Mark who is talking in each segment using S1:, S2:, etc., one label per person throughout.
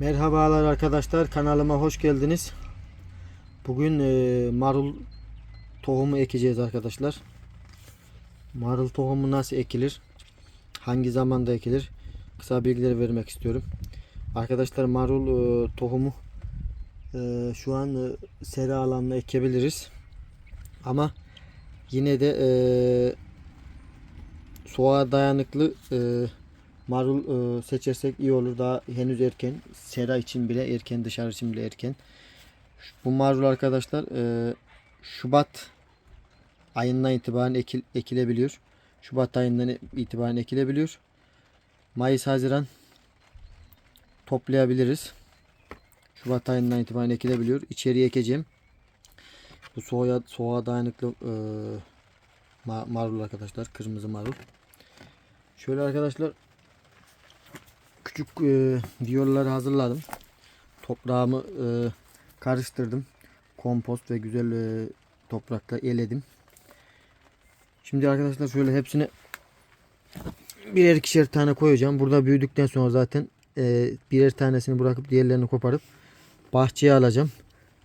S1: Merhabalar arkadaşlar kanalıma hoş geldiniz. Bugün e, marul tohumu ekeceğiz arkadaşlar. Marul tohumu nasıl ekilir? Hangi zamanda ekilir? Kısa bilgileri vermek istiyorum. Arkadaşlar marul e, tohumu e, şu an e, sera alanına ekebiliriz. Ama yine de e, soğuğa dayanıklı e, marul e, seçersek iyi olur. Daha henüz erken. Sera için bile erken, dışarı için bile erken. Bu marul arkadaşlar e, Şubat ayından itibaren ekil, ekilebiliyor. Şubat ayından itibaren ekilebiliyor. Mayıs, Haziran toplayabiliriz. Şubat ayından itibaren ekilebiliyor. İçeriye ekeceğim. Bu soğuğa, soğuğa dayanıklı e, ma- marul arkadaşlar. Kırmızı marul. Şöyle arkadaşlar küçük e, viyollaları hazırladım. Toprağımı e, karıştırdım. Kompost ve güzel e, toprakla eledim. Şimdi arkadaşlar şöyle hepsini birer ikişer tane koyacağım. Burada büyüdükten sonra zaten e, birer tanesini bırakıp diğerlerini koparıp bahçeye alacağım.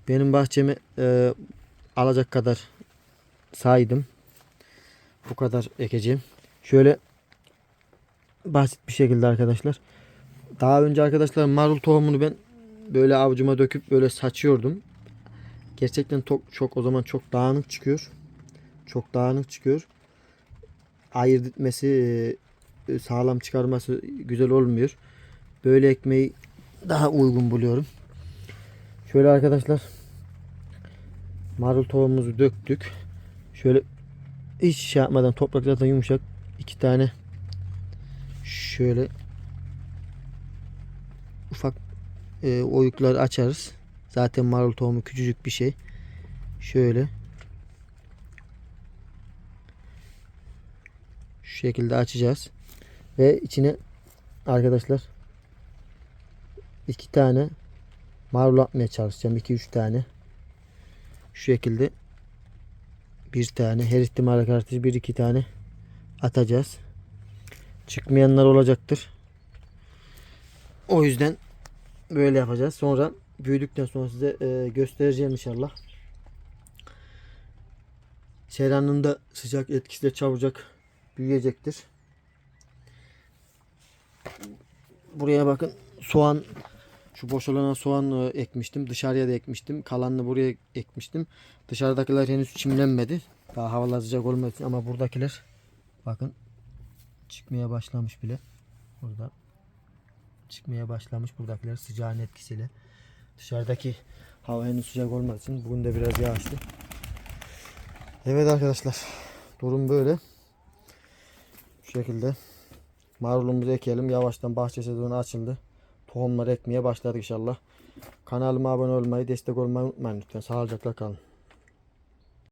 S1: Benim bahçemi e, alacak kadar saydım. Bu kadar ekeceğim. Şöyle basit bir şekilde arkadaşlar. Daha önce arkadaşlar marul tohumunu ben böyle avucuma döküp böyle saçıyordum. Gerçekten çok, çok o zaman çok dağınık çıkıyor. Çok dağınık çıkıyor. Ayırt etmesi, e, sağlam çıkarması güzel olmuyor. Böyle ekmeği daha uygun buluyorum. Şöyle arkadaşlar marul tohumumuzu döktük. Şöyle hiç şey yapmadan toprak zaten yumuşak. iki tane şöyle ufak e, oyuklar açarız. Zaten marul tohumu küçücük bir şey. Şöyle şu şekilde açacağız. Ve içine arkadaşlar iki tane marul atmaya çalışacağım. 2-3 tane. Şu şekilde bir tane her ihtimale karşı bir iki tane atacağız. Çıkmayanlar olacaktır. O yüzden böyle yapacağız. Sonra büyüdükten sonra size e, göstereceğim inşallah. Seranın da sıcak etkisiyle çabucak büyüyecektir. Buraya bakın soğan şu boş olana soğan e, ekmiştim. Dışarıya da ekmiştim. Kalanını buraya ekmiştim. Dışarıdakiler henüz çimlenmedi. Daha havalar sıcak olmadığı için ama buradakiler bakın çıkmaya başlamış bile. Burada çıkmaya başlamış buradakiler sıcağın etkisiyle. Dışarıdaki hava henüz sıcak olmadığı için bugün de biraz yağışlı. Evet arkadaşlar durum böyle. Şu şekilde marulumuzu ekelim. Yavaştan bahçe sezonu açıldı. Tohumları ekmeye başladık inşallah. Kanalıma abone olmayı, destek olmayı unutmayın lütfen. Sağlıcakla kalın.